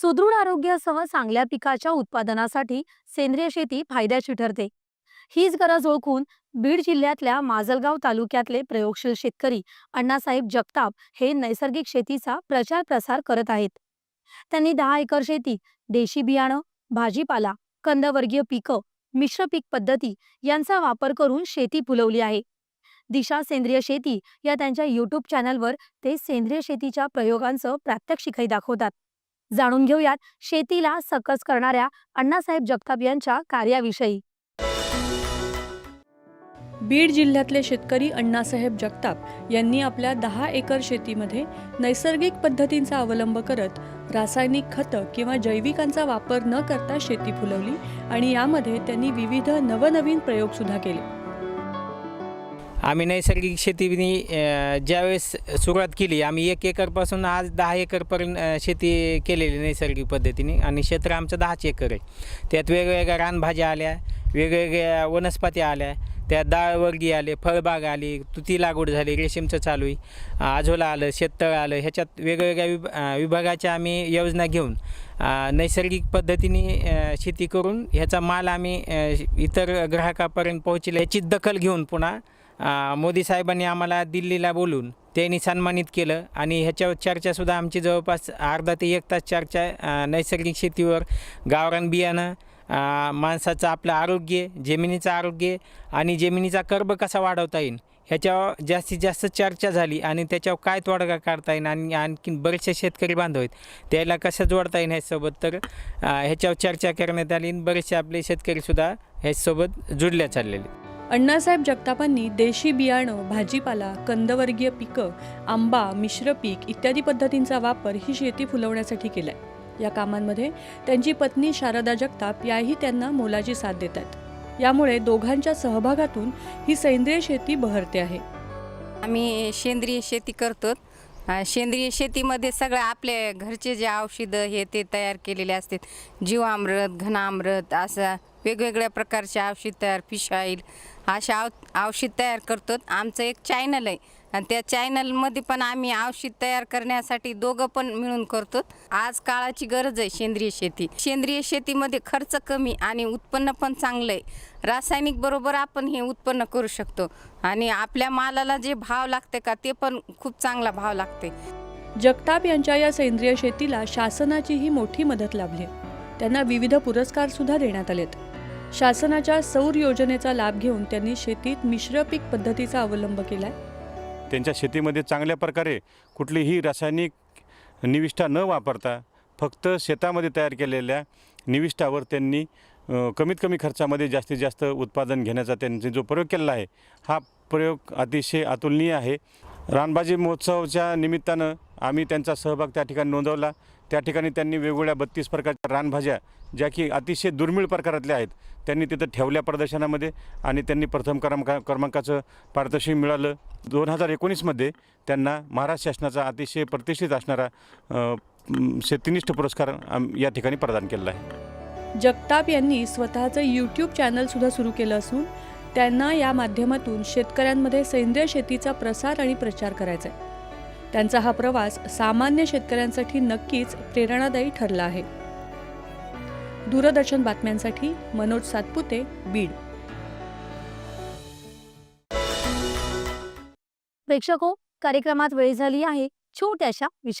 सुदृढ आरोग्यासह चांगल्या पिकाच्या उत्पादनासाठी सेंद्रिय शेती फायद्याची ठरते. हीच गरज ओळखून बीड जिल्ह्यातल्या माजलगाव तालुक्यातले प्रयोगशील शेतकरी अण्णासाहेब जगताप हे नैसर्गिक शेतीचा प्रचार प्रसार करत आहेत. त्यांनी दहा एकर शेती देशी बियाणं भाजीपाला कंदवर्गीय पिकं मिश्र पीक पद्धती यांचा वापर करून शेती फुलवली आहे. दिशा सेंद्रिय शेती या त्यांच्या युट्यूब चॅनलवर ते सेंद्रिय शेतीच्या प्रयोगांचं प्रात्यक्षिकही दाखवतात. जाणून घेऊयात शेतीला सकस करणाऱ्या अण्णासाहेब जगताप यांच्या कार्याविषयी. बीड जिल्ह्यातले शेतकरी अण्णासाहेब जगताप यांनी आपल्या दहा एकर शेतीमध्ये नैसर्गिक पद्धतींचा अवलंब करत रासायनिक खतं किंवा जैविकांचा वापर न करता शेती फुलवली आणि यामध्ये त्यांनी विविध नवनवीन प्रयोगसुद्धा केले. आम्ही नैसर्गिक शेतीने ज्यावेळेस सुरुवात केली आम्ही एक एकरपासून आज दहा एकरपर्यंत शेती केलेली नैसर्गिक पद्धतीने आणि क्षेत्र आमचं दहाच एकर आहे. त्यात वेगवेगळ्या रानभाज्या आल्या वेगवेगळ्या वनस्पती आल्या त्यात डाळवर्गी आले फळबाग आली तुती लागवड झाली रेशीमचं चालू आहे आजोला आलं शेततळ आलं ह्याच्यात वेगवेगळ्या विभ विभागाच्या आम्ही योजना घेऊन नैसर्गिक पद्धतीने शेती करून ह्याचा माल आम्ही इतर ग्राहकापर्यंत पोहोचले ह्याची दखल घेऊन पुन्हा मोदी साहेबांनी आम्हाला दिल्लीला बोलून त्यांनी सन्मानित केलं आणि ह्याच्यावर चर्चासुद्धा आमची जवळपास अर्धा ते एक तास चर्चा नैसर्गिक शेतीवर गावरान बियाणं माणसाचं आपलं आरोग्य जमिनीचं आरोग्य आणि जमिनीचा कर्ब कसा वाढवता येईल ह्याच्यावर जास्तीत जास्त चर्चा झाली आणि त्याच्यावर काय तोडगा काढता येईल आणि आणखीन बरेचसे शेतकरी बांधव आहेत त्याला कसं जोडता येईल ह्याच्यासोबत तर ह्याच्यावर चर्चा करण्यात आली आणि बरेचसे आपले शेतकरीसुद्धा ह्याच्यासोबत जुडल्या चाललेले अण्णासाहेब जगतापांनी देशी बियाणं भाजीपाला कंदवर्गीय पिकं आंबा मिश्र पीक इत्यादी पद्धतींचा वापर ही शेती फुलवण्यासाठी केलाय. या कामांमध्ये त्यांची पत्नी शारदा जगताप याही त्यांना मोलाची साथ देतात यामुळे दोघांच्या सहभागातून ही सेंद्रिय शेती बहरते आहे. आम्ही सेंद्रिय शेती करतो सेंद्रिय शेतीमध्ये सगळं आपले घरचे जे औषधं हे ते तयार केलेले असतात. जीवामृत घनामृत असं वेगवेगळ्या प्रकारचे औषध तयार फिश ऑइल अशा औषध तयार करतो. आमचं एक चॅनल आहे. आणि त्या चॅनलमध्ये पण आम्ही औषध तयार करण्यासाठी दोघं पण मिळून करतो. आज काळाची गरज आहे सेंद्रिय शेती. सेंद्रिय शेतीमध्ये खर्च कमी आणि उत्पन्न पण चांगलं आहे. रासायनिक बरोबर आपण हे उत्पन्न करू शकतो. आणि आपल्या मालाला जे भाव लागते का ते पण खूप चांगला भाव लागते. जगताप यांच्या या सेंद्रिय शेतीला शासनाचीही मोठी मदत लाभली त्यांना विविध पुरस्कार सुद्धा देण्यात आलेत. शासनाच्या सौर योजनेचा लाभ घेऊन त्यांनी शेतीत मिश्र पीक पद्धतीचा अवलंब केलाय. त्यांच्या शेतीमध्ये चांगल्या प्रकारे कुठलीही रासायनिक निविष्ठा न वापरता फक्त शेतामध्ये तयार केलेल्या निविष्ठावर त्यांनी कमीत कमी खर्चामध्ये जास्तीत जास्त उत्पादन घेण्याचा त्यांनी जो प्रयोग केलेला आहे हा प्रयोग अतिशय अतुलनीय आहे. रानबाजी महोत्सवाच्या निमित्तानं आम्ही त्यांचा सहभाग त्या ठिकाणी नोंदवला. त्या ठिकाणी त्यांनी वेगवेगळ्या बत्तीस प्रकारच्या रानभाज्या ज्या की अतिशय दुर्मिळ प्रकारातल्या आहेत त्यांनी तिथं ठेवल्या प्रदर्शनामध्ये आणि त्यांनी प्रथम क्रमांका क्रमांकाचं पारितोषिक मिळालं. दोन हजार एकोणीसमध्ये त्यांना महाराष्ट्र शासनाचा अतिशय प्रतिष्ठित असणारा शेतीनिष्ठ पुरस्कार या ठिकाणी प्रदान केलेला आहे. जगताप यांनी स्वतःचं यूट्यूब चॅनलसुद्धा सुरू केलं असून त्यांना या माध्यमातून शेतकऱ्यांमध्ये सेंद्रिय शेतीचा प्रसार आणि प्रचार करायचा आहे त्यांचा हा प्रवास सामान्य शेतकऱ्यांसाठी नक्कीच प्रेरणादायी ठरला आहे. दूरदर्शन बातम्यांसाठी मनोज सातपुते बीड. प्रेक्षको हो, कार्यक्रमात वेळ झाली आहे. छोट्याशा विषय